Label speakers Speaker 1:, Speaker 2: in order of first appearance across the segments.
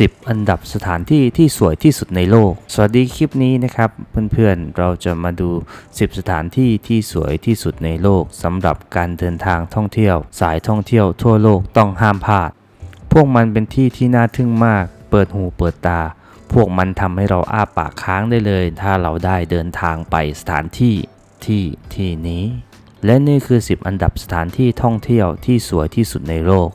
Speaker 1: 10 อันดับสถานที่ที่สวยที่สุดในโลก สวัสดีคลิปนี้นะครับ เพื่อนๆเราจะมาดู 10 สถานที่ที่สวยที่สุดในโลกสำหรับการเดินทางท่องเที่ยว สายท่องเที่ยวทั่วโลกต้องห้ามพลาด พวกมันเป็นที่ที่น่าทึ่งมาก เปิดหูเปิดตา พวกมันทำให้เราอ้าปากค้างได้เลย ถ้าเราได้เดินทางไปสถานที่ที่ที่นี้ และนี่คือ 10 อันดับสถานที่ท่องเที่ยวที่สวยที่สุดในโลก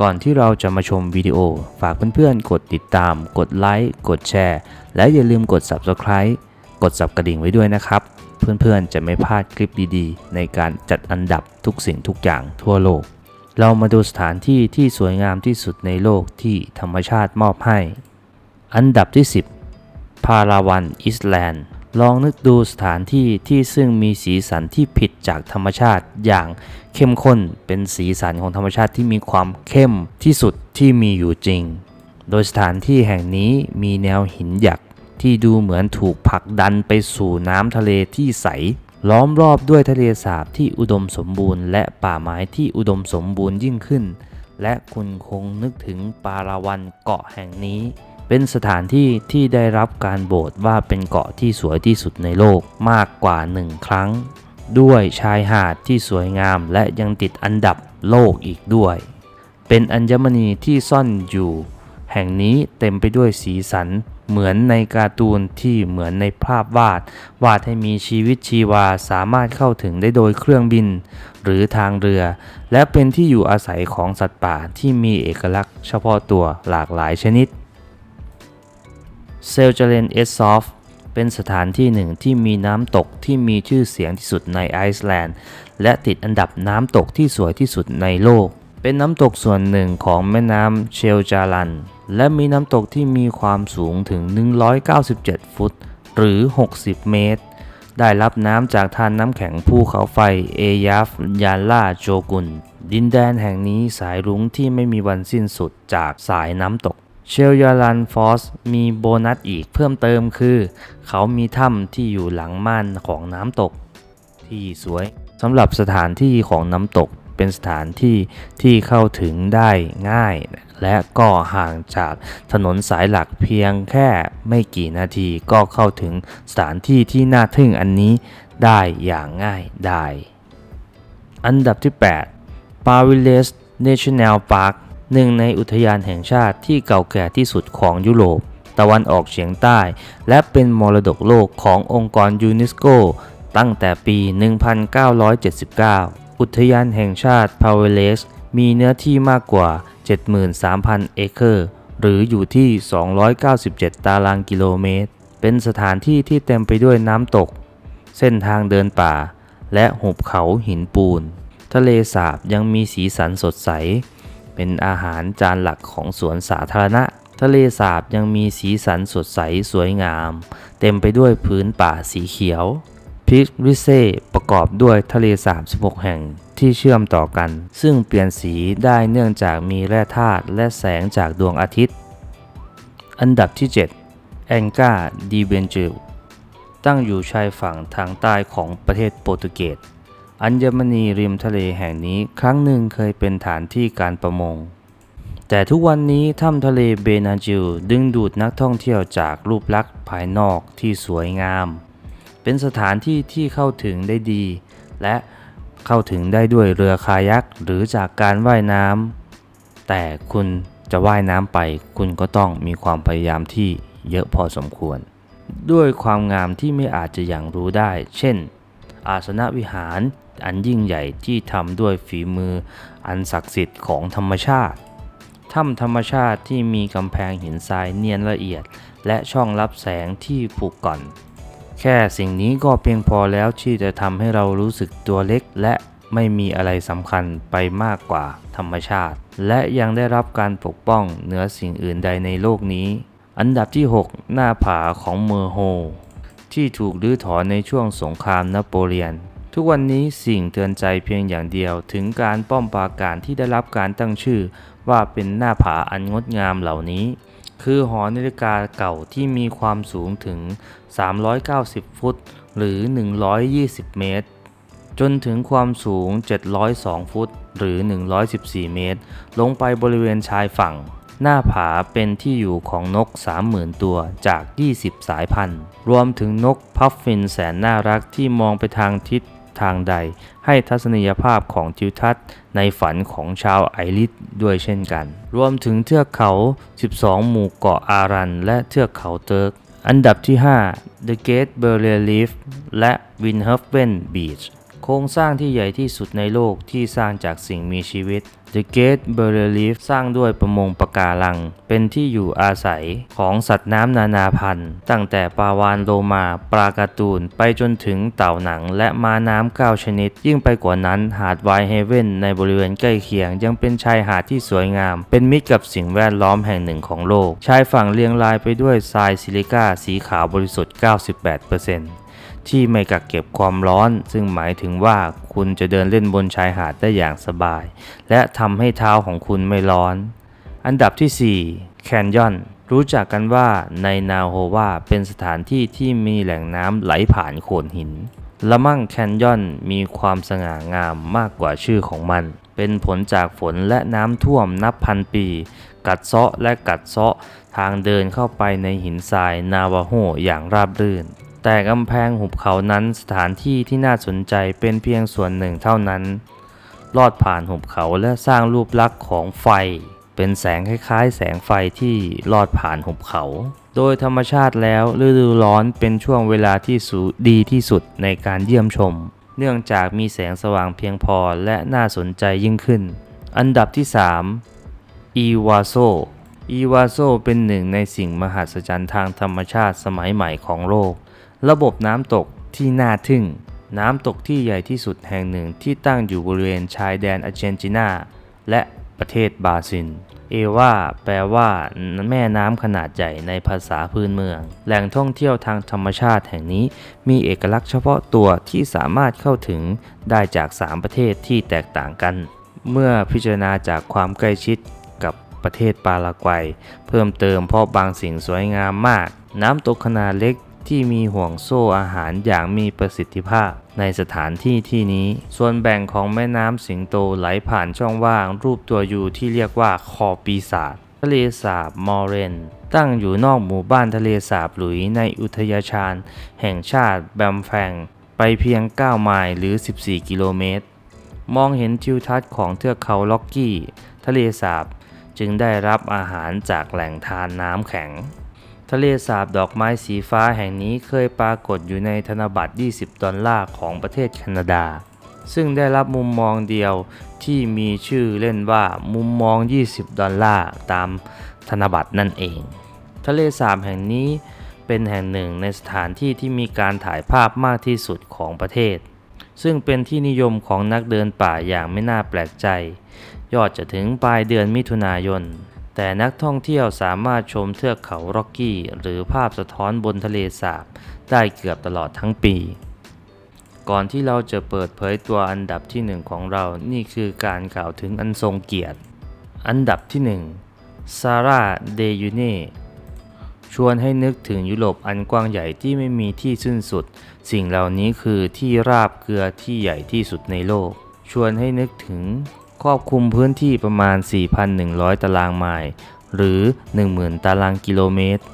Speaker 1: ก่อนที่เราจะมาชมวิดีโอ ฝากเพื่อนๆ กดติดตาม กดไลค์ กดแชร์ และอย่าลืมกด Subscribe กดสับกระดิ่งไว้ด้วยนะครับ เพื่อนๆ จะไม่พลาดคลิปดีๆ ในการจัดอันดับทุกสิ่งทุกอย่างทั่วโลก เรามาดูสถานที่ที่สวยงามที่สุดในโลกที่ธรรมชาติมอบให้ อันดับที่ 10 พาราวันอิสแลนด์ ลองนึกดูสถานที่ที่ซึ่งมีสีสันที่ผิดจากธรรมชาติอย่างเข้มข้นเป็นสีสันของธรรมชาติที่มีความเข้มที่สุดที่มีอยู่จริง โดยสถานที่แห่งนี้มีแนวหินหยักที่ดูเหมือนถูกผลักดันไปสู่น้ำทะเลที่ใส ล้อมรอบด้วยทะเลสาบที่อุดมสมบูรณ์และป่าไม้ที่อุดมสมบูรณ์ยิ่งขึ้น และคุณคงนึกถึงปาราวันเกาะแห่งนี้ เป็นสถานที่ที่ได้รับการโบสว่าเป็นเกาะที่สวยที่สุดในโลกมากกว่าหนึ่งครั้ง ด้วยชายหาดที่สวยงามและยังติดอันดับโลกอีกด้วย เป็นอัญมณีที่ซ่อนอยู่ แห่งนี้เต็มไปด้วยสีสันเหมือนในการ์ตูนที่เหมือนในภาพวาด วาดให้มีชีวิตชีวาสามารถเข้าถึงได้โดยเครื่องบิน หรือทางเรือ และเป็นที่อยู่อาศัยของสัตว์ป่าที่มีเอกลักษณ์เฉพาะตัวหลากหลายชนิด เซลเจเลนเอสซอฟเป็นสถานที่หนึ่งที่มีน้ำตกที่มีชื่อเสียงที่สุดในไอซ์แลนด์ และติดอันดับน้ำตกที่สวยที่สุดในโลก เป็นน้ำตกส่วนหนึ่งของแม่น้ำเชลจารัน และมีน้ำตกที่มีความสูงถึง 197 ฟุต หรือ 60 เมตร ได้รับน้ำจากทานน้ำแข็งภูเขาไฟเอยาฟยาล่าโจกุน ดินแดนแห่งนี้สายรุ้งที่ไม่มีวันสิ้นสุดจากสายน้ำตก เชลยาลันฟอสมีโบนัสอีกเพิ่มเติมคือ เขามีถ้ำที่อยู่หลังม่านของน้ำตก ที่สวยสำหรับสถานที่ของน้ำตกเป็นสถานที่ที่เข้าถึงได้ง่าย และก็ห่างจากถนนสายหลักเพียงแค่ไม่กี่นาทีก็เข้าถึงสถานที่ที่น่าทึ่งอันนี้ได้อย่างง่ายได้ อันดับที่ 8 p a r i l e s National Park หนึ่งในอุทยานแห่งชาติที่เก่าแก่ที่สุดของยุโรป ตะวันออกเฉียงใต้ และเป็นมรดกโลกขององค์กรยูเนสโก ตั้งแต่ปี 1979 อุทยานแห่งชาติพาวเวเลสมีเนื้อที่มากกว่า 73,000 เอเคอร์ หรืออยู่ที่ 297 ตารางกิโลเมตร เป็นสถานที่ที่เต็มไปด้วยน้ำตก เส้นทางเดินป่า และหุบเขาหินปูน ทะเลสาบยังมีสีสันสดใส เป็นอาหารจานหลักของสวนสาธารณะ ทะเลสาบยังมีสีสันสดใสสวยงาม เต็มไปด้วยพื้นป่าสีเขียวพิกริเซประกอบด้วยทะเลสาบ 16 แห่งที่เชื่อมต่อกัน ซึ่งเปลี่ยนสีได้เนื่องจากมีแร่ธาตุและแสงจากดวงอาทิตย์ อันดับที่ 7 แองกาดีเบนจิลตั้งอยู่ชายฝั่งทางใต้ของประเทศโปรตุเกส อัญมณีริมทะเลแห่งนี้ครั้งหนึ่งเคยเป็นฐานที่การประมง แต่ทุกวันนี้ถ้ำทะเลเบนาจิลดึงดูดนักท่องเที่ยวจากรูปลักษณ์ภายนอกที่สวยงาม เป็นสถานที่ที่เข้าถึงได้ดี และเข้าถึงได้ด้วยเรือคายักหรือจากการว่ายน้ำแต่คุณจะว่ายน้ำไป คุณก็ต้องมีความพยายามที่เยอะพอสมควร ด้วยความงามที่ไม่อาจจะอย่างรู้ได้ เช่น อาสนะวิหารอันยิ่งใหญ่ที่ทำด้วยฝีมืออันศักดิ์สิทธิ์ของธรรมชาติ ถ้ำธรรมชาติที่มีกำแพงหินทรายเนียนละเอียด และช่องรับแสงที่ผูกก่อน แค่สิ่งนี้ก็เพียงพอแล้วที่จะทำให้เรารู้สึกตัวเล็กและไม่มีอะไรสำคัญไปมากกว่าธรรมชาติ และยังได้รับการปกป้องเหนือสิ่งอื่นใดในโลกนี้ อันดับที่ 6 หน้าผาของเมอร์โฮ ที่ถูกรื้อถอนในช่วงสงครามนโปเลียน ทุกวันนี้สิ่งเตือนใจเพียงอย่างเดียวถึงการป้อมปราการที่ได้รับการตั้งชื่อ ว่าเป็นหน้าผาอันงดงามเหล่านี้ คือหอนาฬิกาเก่าที่มีความสูงถึง 390 ฟุต หรือ 120 เมตร จนถึงความสูง 702 ฟุต หรือ 114 เมตร ลงไปบริเวณชายฝั่ง หน้าผาเป็นที่อยู่ของนก 30,000 ตัวจาก 20 สายพันธุ์ รวมถึงนกพัฟฟินแสนน่ารักที่มองไปทางทิศทางใด ให้ทัศนียภาพของทิวทัศน์ในฝันของชาวไอริสด้วยเช่นกัน รวมถึงเทือกเขา 12 หมู่เกาะอารัน และเทือกเขาเติร์ก อันดับที่ 5 The Great Barrier Reef และ Windhoven Beach ครงสร้างที่ใหญ่ที่สุดในโลกที่สร้างจากสิ่งมีชีวิต The Great Barrier Reef สร้างด้วยประมงปะการัง เป็นที่อยู่อาศัยของสัตว์น้ำนานาพันธุ์ ตั้งแต่ปลาวานโลมา ปลาการ์ตูน ไปจนถึงเต่าหนัง และม้าน้ำเก้าชนิด ยิ่งไปกว่านั้นหาดไวเฮเวนในบริเวณใกล้เคียง ยังเป็นชายหาดที่สวยงาม เป็นมิตรกับสิ่งแวดล้อมแห่งหนึ่งของโลก ชายฝั่งเรียงรายไปด้วยทรายซิลิก้าสีขาวบริสุทธิ์ 98% ที่ไม่กักเก็บความร้อน ซึ่งหมายถึงว่าคุณจะเดินเล่นบนชายหาดได้อย่างสบาย และทำให้เท้าของคุณไม่ร้อน อันดับที่ 4 แคนยอนรู้จักกันว่าในนาโฮวาเป็นสถานที่ที่มีแหล่งน้ำไหลผ่านโขดหิน ละมั่งแคนยอนมีความสง่างามมากกว่าชื่อของมัน เป็นผลจากฝนและน้ำท่วมนับพันปี กัดเซาะและกัดเซาะทางเดินเข้าไปในหินทรายนาวาโฮอย่างราบรื่น แต่กำแพงหุบเขานั้นสถานที่ที่น่าสนใจเป็นเพียงส่วนหนึ่งเท่านั้น ลอดผ่านหุบเขาและสร้างรูปลักษณ์ของไฟ เป็นแสงคล้ายๆ แสงไฟที่ลอดผ่านหุบเขา โดยธรรมชาติแล้วฤดูร้อนเป็นช่วงเวลาที่สูดีที่สุดในการเยี่ยมชม เนื่องจากมีแสงสว่างเพียงพอและน่าสนใจยิ่งขึ้น อันดับที่ 3 อีวาโซอีวาโซเป็นหนึ่งในสิ่งมหัศจรรย์ทางธรรมชาติสมัยใหม่ของโลก ระบบน้ำตกที่น่าทึ่ง น้ำตกที่ใหญ่ที่สุดแห่งหนึ่งที่ตั้งอยู่บริเวณชายแดนอาร์เจนตินา และประเทศบราซิล เอวาแปลว่าแม่น้ำขนาดใหญ่ในภาษาพื้นเมือง แหล่งท่องเที่ยวทางธรรมชาติแห่งนี้ มีเอกลักษณ์เฉพาะตัวที่สามารถเข้าถึงได้จาก 3 ประเทศที่แตกต่างกัน เมื่อพิจารณาจากความใกล้ชิดกับประเทศปารากวัย เพิ่มเติมเพราะบางสิ่งสวยงามมาก น้ำตกขนาดเล็ก ที่มีห่วงโซ่อาหารอย่างมีประสิทธิภาพ ในสถานที่ที่นี้ ส่วนแบ่งของแม่น้ำสิงโตไหลผ่านช่องว่าง รูปตัวยูที่เรียกว่าคอปีศาจทะเลสาบมอร์เรน ตั้งอยู่นอกหมู่บ้านทะเลสาบหลุยในอุทยานแห่งชาติแบมแฟง ไปเพียง 9 ไมล์หรือ 14 กิโลเมตร มองเห็นทิวทัศน์ของเทือกเขาล็อกกี้ ทะเลสาบจึงได้รับอาหารจากแหล่งทานน้ำแข็ง ทะเลสาบดอกไม้สีฟ้าแห่งนี้เคยปรากฏอยู่ในธนบัตร 20 ดอลลาร์ของประเทศแคนาดา ซึ่งได้รับมุมมองเดียวที่มีชื่อเล่นว่ามุมมอง 20 ดอลลาร์ตามธนบัตรนั่นเอง ทะเลสาบแห่งนี้เป็นแห่งหนึ่งในสถานที่ที่มีการถ่ายภาพมากที่สุดของประเทศ ซึ่งเป็นที่นิยมของนักเดินป่าอย่างไม่น่าแปลกใจ ยอดจะถึงปลายเดือนมิถุนายน แต่นักท่องเที่ยวสามารถชมเทือกเขาร็อกกี้ หรือภาพสะท้อนบนทะเลสาบ ได้เกือบตลอดทั้งปี ก่อนที่เราจะเปิดเผยตัวอันดับที่หนึ่งของเรา นี่คือการกล่าวถึงอันทรงเกียรติ อันดับที่หนึ่งซาร่า เดยูเน่ชวนให้นึกถึงยุโรปอันกว้างใหญ่ที่ไม่มีที่สิ้นสุด สิ่งเหล่านี้คือที่ราบเกลือที่ใหญ่ที่สุดในโลก ชวนให้นึกถึง ครอบคลุมพื้นที่ประมาณ 4,100 ตารางไมล์หรือ 10,000 ตารางกิโลเมตร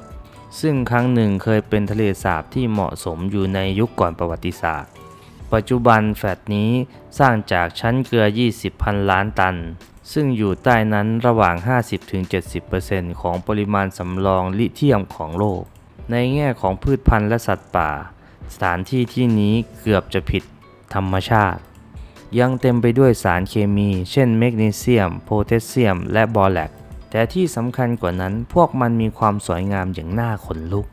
Speaker 1: ซึ่งครั้งหนึ่งเคยเป็นทะเลสาบที่เหมาะสมอยู่ในยุคก่อนประวัติศาสตร์ ปัจจุบันแฟลตนี้สร้างจากชั้นเกลือ 20 พันล้านตัน ซึ่งอยู่ใต้นั้นระหว่าง 50-70%ของปริมาณสำรองลิเธียมของโลก ในแง่ของพืชพันธุ์และสัตว์ป่า สถานที่ที่นี้เกือบจะผิดธรรมชาติ ยังเต็มไปด้วยสารเคมี เช่นแมกนีเซียม โพแทสเซียม และบอแลกแต่ที่สำคัญกว่านั้นพวกมันมีความสวยงามอย่างน่าขนลุก